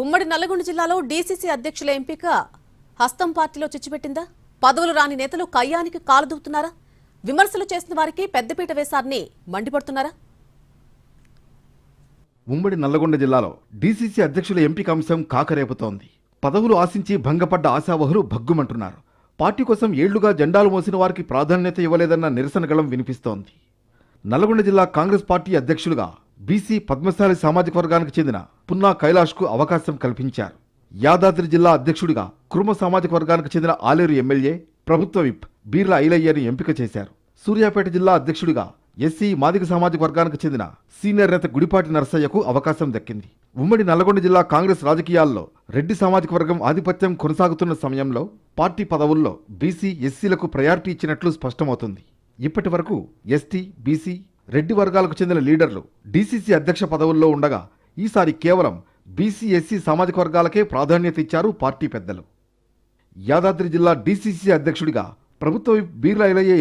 ఉమ్మడి నల్లగొండ జిల్లాలో డీసీసీ అధ్యక్షుల ఎంపిక హస్తం పార్టీలో చిచ్చుపెట్టిందా? పదవులు రాని నేతలు కయ్యానికి కాలుదూపుతున్నారా విమర్శలు చేసిన వారికి పెద్దపీట వేశారని మండిపడుతున్నారా? ఉమ్మడి నల్లగొండ జిల్లాలో డీసీసీ అధ్యక్షుల ఎంపిక అంశం కాకరేపుతోంది. పదవులు ఆశించి భంగపడ్డ ఆశావహులు భగ్గుమంటున్నారు. పార్టీ కోసం ఏళ్ళుగా జెండాలు మోసిన వారికి ప్రాధాన్యత ఇవ్వలేదన్న నిరసన గళం వినిపిస్తోంది. నల్లగొండ జిల్లా కాంగ్రెస్ పార్టీ అధ్యక్షులుగా బీసీ పద్మశాలి సామాజిక వర్గానికి చెందిన పున్నా కైలాష్కు అవకాశం కల్పించారు. యాదాద్రి జిల్లా అధ్యక్షుడిగా కురుమ సామాజిక వర్గానికి చెందిన ఆలేరు ఎమ్మెల్యే ప్రభుత్వ విప్ బీర్ల ఐలయ్యని ఎంపిక చేశారు. సూర్యాపేట జిల్లా అధ్యక్షుడిగా ఎస్సీ మాదిక సామాజిక వర్గానికి చెందిన సీనియర్ నేత గుడిపాటి నరసయ్యకు అవకాశం దక్కింది. ఉమ్మడి నల్గొండ జిల్లా కాంగ్రెస్ రాజకీయాల్లో రెడ్డి సామాజిక వర్గం ఆధిపత్యం కొనసాగుతున్న సమయంలో పార్టీ పదవుల్లో బీసీ ఎస్సీలకు ప్రయారిటీ ఇచ్చినట్లు స్పష్టమవుతుంది. ఇప్పటి వరకు ఎస్టీ బీసీ రెడ్డి వర్గాలకు చెందిన లీడర్లు డీసీసీ అధ్యక్ష పదవుల్లో ఉండగా ఈసారి కేవలం బీసీ ఎస్సీ సామాజిక వర్గాలకే ప్రాధాన్యత ఇచ్చారు పార్టీ పెద్దలు. యాదాద్రి జిల్లా డీసీసీ అధ్యక్షుడిగా ప్రభుత్వ విప్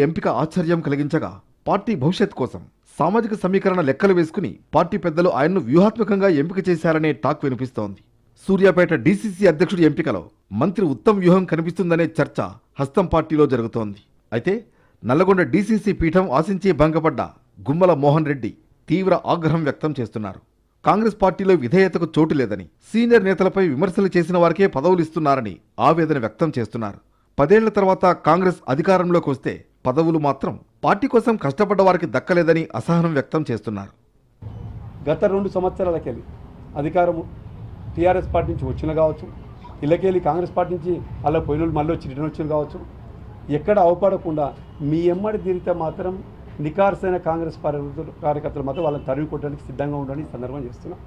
ఎంపిక ఆశ్చర్యం కలిగించగా పార్టీ భవిష్యత్ కోసం సామాజిక సమీకరణ లెక్కలు వేసుకుని పార్టీ పెద్దలు ఆయన్ను వ్యూహాత్మకంగా ఎంపిక చేశారనే టాక్ వినిపిస్తోంది. సూర్యాపేట డీసీసీ అధ్యక్షుడి ఎంపికలో మంత్రి ఉత్తమ్ వ్యూహం కనిపిస్తుందనే చర్చ హస్తం పార్టీలో జరుగుతోంది. అయితే నల్లగొండ డీసీసీ పీఠం ఆశించి భంగపడ్డ గుమ్మల మోహన్ రెడ్డి తీవ్ర ఆగ్రహం వ్యక్తం చేస్తున్నారు. కాంగ్రెస్ పార్టీలో విధేయతకు చోటు లేదని సీనియర్ నేతలపై విమర్శలు చేసిన వారికే పదవులు ఇస్తున్నారని ఆవేదన వ్యక్తం చేస్తున్నారు. పదేళ్ళ తర్వాత కాంగ్రెస్ అధికారంలోకి వస్తే పదవులు మాత్రం పార్టీ కోసం కష్టపడ్డ వారికి దక్కలేదని అసహనం వ్యక్తం చేస్తున్నారు. గత రెండు సంవత్సరాలకెళ్ళి అధికారం టీఆర్ఎస్ పార్టీ నుంచి వచ్చిన కావచ్చు ఇళ్ళకెళ్ళి కాంగ్రెస్ పార్టీ నుంచి అలా పోయిన మళ్ళీ వచ్చి రిటర్న్ వచ్చిన కావచ్చు. ఎక్కడ అవపడకుండా మీ ఎమ్మడి తిరిగితే మాత్రం నికార్సైన కాంగ్రెస్ పార్టీ కార్యకర్తలు మాత్రం వాళ్ళని తరిమి కొట్టడానికి సిద్ధంగా ఉండని సందర్భం చేస్తున్నాం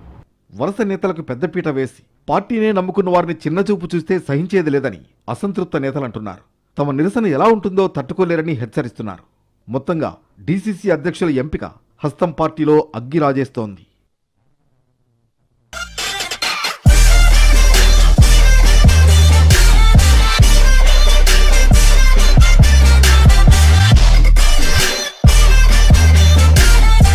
వరుస నేతలకు పెద్దపీట వేసి పార్టీనే నమ్ముకున్న వారిని చిన్నచూపు చూస్తే సహించేది లేదని అసంతృప్త నేతలు అంటున్నారు. తమ నిరసన ఎలా ఉంటుందో తట్టుకోలేరని హెచ్చరిస్తున్నారు. మొత్తంగా డీసీసీ అధ్యక్షుల ఎంపిక హస్తం పార్టీలో అగ్గి రాజేస్తోంది